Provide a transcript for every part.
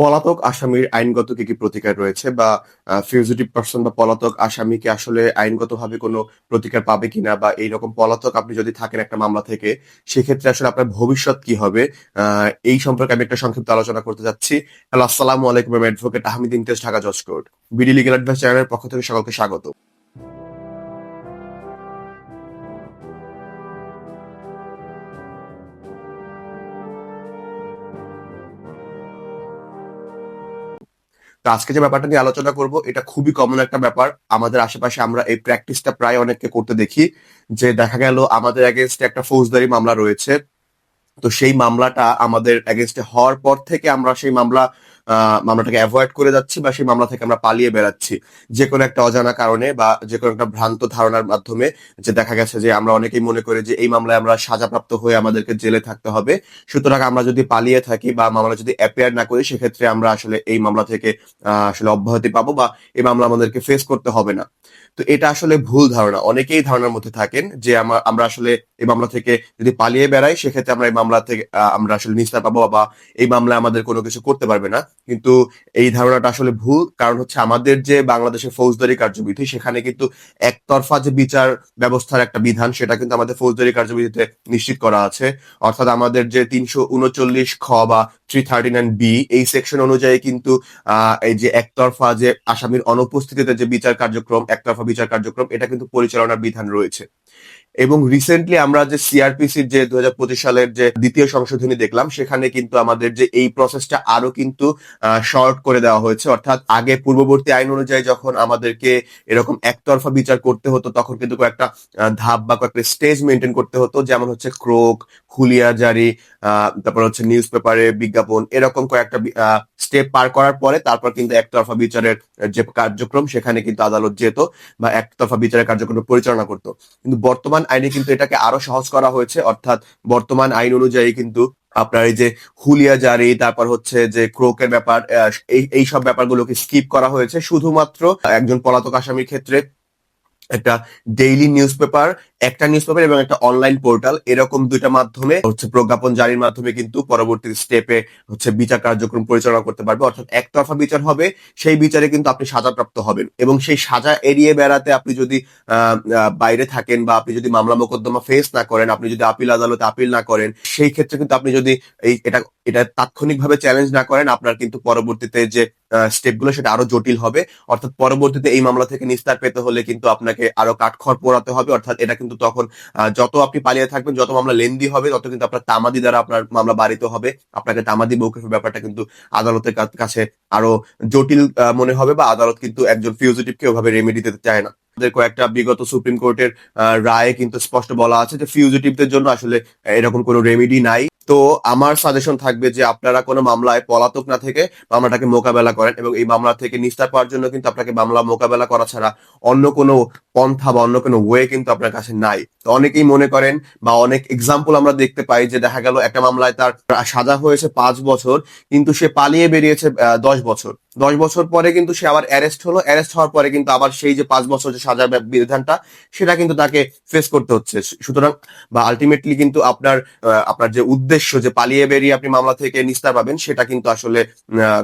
পলাতক আসামির আইনগত কি কি প্রতিকার রয়েছে বা ফিউজিটিভ পার্সন বা পলাতক আসামি কি আসলে আইনগতভাবে কোনো প্রতিকার পাবে কিনা বা এইরকম পলাতক আপনি যদি থাকেন একটা মামলা থেকে, সেক্ষেত্রে আসলে আপনার ভবিষ্যৎ কি হবে? এই সম্পর্কে আমি একটা সংক্ষিপ্ত আলোচনা করতে যাচ্ছি। হ্যালো, আসসালামু আলাইকুম অ্যাডভোকেট আহমেদ ইমতিয়াজ ঢাকা জজ কোর্ট। বিডি লিগাল অ্যাডভাইস চ্যানেলের পক্ষ থেকে সকলকে স্বাগত। তো আজকে যে ব্যাপারটা নিয়ে আলোচনা করব, এটা খুবই কমন একটা ব্যাপার। আমাদের আশেপাশে আমরা এই প্র্যাকটিসটা প্রায় অনেককে করতে দেখি, যে দেখা গেল আমাদের এগেনস্টে একটা ফৌজদারি মামলা রয়েছে। তো সেই মামলাটা আমাদের এগেনস্টে হওয়ার পর থেকে আমরা সেই মামলা মামলাটাকে অ্যাভয়েড করে যাচ্ছি বা সেই মামলা থেকে আমরা পালিয়ে বেড়াচ্ছি। যে কোনো একটা অজানা কারণে বা যে কোনো একটা ভ্রান্ত ধারণার মাধ্যমে যে দেখা গেছে যে আমরা অনেকেই মনে করি যে এই মামলায় আমরা সাজাপ্রাপ্ত হয়ে আমাদেরকে জেলে থাকতে হবে। সুতরাং আমরা যদি পালিয়ে থাকি বা মামলা যদি অ্যাপিয়ার না করি, সেক্ষেত্রে আমরা আসলে এই মামলা থেকে আসলে অব্যাহতি পাবো বা এই মামলা আমাদেরকে ফেস করতে হবে না। তো এটা আসলে ভুল ধারণা। অনেকেই ধারণার মধ্যে থাকেন যে আমা- আমরা আসলে এই মামলা থেকে যদি পালিয়ে বেড়াই, সেক্ষেত্রে আমরা এই মামলা থেকে আমরা আসলে নিস্তার পাবো বা এই মামলায় আমাদের কোনো কিছু করতে পারবে না। কিন্তু এই ধারণাটা আসলে ভুল। কারণ হচ্ছে আমাদের যে বাংলাদেশের ফৌজদারি কার্যবিধি সেখানে কিন্তু একতরফা যে বিচার ব্যবস্থার একটা বিধান সেটা কিন্তু আমাদের ফৌজদারি কার্যবিধিতে নিশ্চিত করা আছে। অর্থাৎ আমাদের যে তিনশো উনচল্লিশ খ বা থ্রি থার্টি নাইন বি এই সেকশন অনুযায়ী কিন্তু আহ, এই যে একতরফা যে আসামির অনুপস্থিতিতে যে বিচার কার্যক্রম একতরফা বিচার কার্যক্রম এটা কিন্তু পরিচালনার বিধান রয়েছে। এবং রিসেন্টলি আমরা যে সিআরপিসির যে দু হাজার পঁচিশ সালের যে দ্বিতীয় সংশোধনী দেখলাম, সেখানে কিন্তু আমাদের যে এই প্রসেসটা আরও কিন্তু শর্ট করে দেওয়া হয়েছে। অর্থাৎ আগে পূর্ববর্তী আইন অনুযায়ী যখন আমাদেরকে এরকম একতরফা বিচার করতে হতো, তখন কিন্তু কয়েকটা ধাপ বা কয়েকটা স্টেজ মেনটেন করতে হতো। যেমন হচ্ছে ক্রোক হুলিয়া জারি তারপর হচ্ছে নিউজ পেপারে বিজ্ঞাপন, এরকম কয়েকটা স্টেপ পার করার পরে তারপর কিন্তু একতরফা বিচারের যে কার্যক্রম, সেখানে কিন্তু আদালত যেত বা একতরফা বিচারের কার্যক্রম পরিচালনা করতো। কিন্তু বর্তমান আইনে কিন্তু এটাকে আরও সহজ করা হয়েছে। অর্থাৎ বর্তমান আইন অনুযায়ী কিন্তু আপনার এই যে হুলিয়া জারি, তারপর হচ্ছে যে ক্রোকের ব্যাপার এই সব ব্যাপারগুলোকে স্কিপ করা হয়েছে। শুধুমাত্র একজন পলাতক আসামির ক্ষেত্রে একটা ডেইলি নিউজ পেপার একটা নিউজ পেপার এবং একটা অনলাইন পোর্টাল এরকম দুইটা মাধ্যমে হচ্ছে প্রজ্ঞাপন জারির মাধ্যমে কিন্তু পরবর্তী স্টেপে হচ্ছে বিচার কার্যক্রম পরিচালনা করতে পারবে। অর্থাৎ একতরফা বিচার হবে, সেই বিচারে কিন্তু আপনি সাজাপ্রাপ্ত হবেন এবং সেই সাজা এড়িয়ে বেড়াতে আপনি যদি বাইরে থাকেন বা আপনি যদি মামলা মোকদ্দমা ফেস না করেন, আপনি যদি আপিল আদালতে আপিল না করেন, সেই ক্ষেত্রে কিন্তু আপনি যদি এই এটা এটা তাৎক্ষণিকভাবে চ্যালেঞ্জ না করেন, আপনার কিন্তু পরবর্তীতে যে স্টেপগুলো সেটা আরও জটিল হবে। অর্থাৎ পরবর্তীতে এই মামলা থেকে নিস্তার পেতে হলে কিন্তু আপনাকে আরও কাঠখড় পোড়াতে হবে। অর্থাৎ এটা কিন্তু তখন যত আপনি পালিয়ে থাকবেন, যত মামলা লেন্দি হবে, তত কিন্তু আপনার তামাদি দ্বারা আপনার মামলা বাড়িতে হবে। আপনাকে তামাদি মৌখিফের ব্যাপারটা কিন্তু আদালতের কাছে আরও জটিল মনে হবে বা আদালত কিন্তু একজন ফিউজিটিভকে ওভাবে রেমেডি দিতে চায় না। কয়েকটা বিগত সুপ্রিম কোর্টের রায়ে কিন্তু স্পষ্ট বলা আছে যে ফিউজিটিভদের জন্য আসলে এরকম কোনো রেমেডি নাই। তো আমার সাজেশন থাকবে যে আপনারা কোনো মামলায় পলাতক না থেকে মামলাটাকে মোকাবেলা করেন এবং এই মামলা থেকে নিস্তার পাওয়ার জন্য কিন্তু আপনাকে মামলা মোকাবেলা করা ছাড়া অন্য কোনো পন্থা বা অন্য কোনো ওয়ে কিন্তু আপনার কাছে নাই। তো অনেকেই মনে করেন বা অনেক এক্সাম্পল আমরা দেখতে পাই যে দেখা গেল একটা মামলায় তার সাজা হয়েছে পাঁচ বছর, কিন্তু সে পালিয়ে বেরিয়েছে দশ বছর। দশ বছর পরে কিন্তু সে আবার অ্যারেস্ট হলো। অ্যারেস্ট হওয়ার পরে কিন্তু আবার সেই যে পাঁচ বছর যে সাজার বিধানটা, সেটা কিন্তু তাকে ফেস করতে হচ্ছে। সুতরাং বা আলটিমেটলি কিন্তু আপনার আপনার যে উদ্দেশ্য যে পালিয়ে বেরিয়ে আপনি মামলা থেকে নিস্তার পাবেন, সেটা কিন্তু আসলে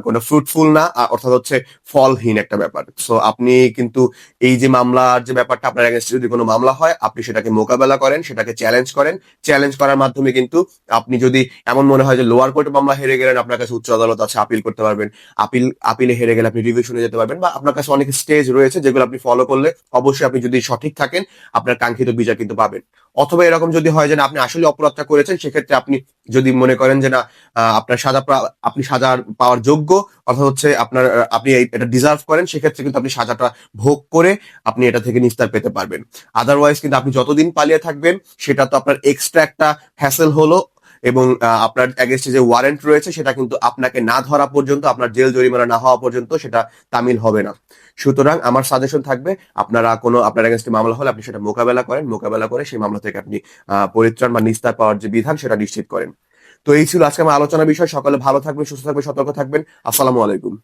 কোনো ফ্রুটফুল না অর্থাৎ হচ্ছে ফলহীন একটা ব্যাপার। সো আপনি কিন্তু এই যে মামলার যে ব্যাপারটা আপনার against এ যদি কোনো মামলা হয়, আপনি সেটাকে মোকাবেলা করেন, সেটাকে চ্যালেঞ্জ করেন। চ্যালেঞ্জ করার মাধ্যমে কিন্তু আপনি যদি এমন মনে হয় যে লোয়ার কোর্টে মামলা হেরে গেলেন, আপনার কাছে উচ্চ আদালত আছে আপিল করতে পারবেন। আপিল আপিলে হেরে গেলে আপনি রিভিশনে যেতে পারবেন, বা আপনার কাছে অনেক স্টেজ রয়েছে যেগুলো আপনি ফলো করলে অবশ্যই আপনি যদি সঠিক থাকেন, আপনার কাঙ্ক্ষিত বিচার কিন্তু পাবেন। অথবা এরকম যদি হয় যে আপনি আসলে অপরাধটা করেছেন, সেক্ষেত্রে আপনি যদি মনে করেন যে না আপনার সাজা আপনি সাজা পাওয়ার যোগ্য, অর্থাৎ হচ্ছে আপনার আপনি এটা ডিজার্ভ করেন, সেক্ষেত্রে কিন্তু আপনি সাজাটা ভোগ করে আপনি এটা থেকে নিস্তার পেতে পারবেন। আদারওয়াইজ কিন্তু আপনি যতদিন পালিয়ে থাকবেন, সেটা তো আপনার এক্সট্রা একটা হ্যাসেল হলো এবং আপনার এগেনস্টে যে ওয়ারেন্ট রয়েছে, সেটা কিন্তু আপনাকে না ধরা পর্যন্ত, আপনার জেল জরিমানা না হওয়া পর্যন্ত সেটা তামিল হবে না। সুতরাং আমার সাজেশন থাকবে, আপনারা কোনো, আপনার এগেনস্টে মামলা হলে আপনি সেটা মোকাবেলা করেন, মোকাবেলা করে সেই মামলা থেকে আপনি পরিত্রাণ বা নিস্তার পাওয়ার যে বিধান, সেটা নিশ্চিত করেন। তো এই ছিল আজকে আমার আলোচনা বিষয়, সকালে ভালো থাকবেন, সুস্থ থাকবেন, সতর্ক থাকবেন। আসসালামু আলাইকুম।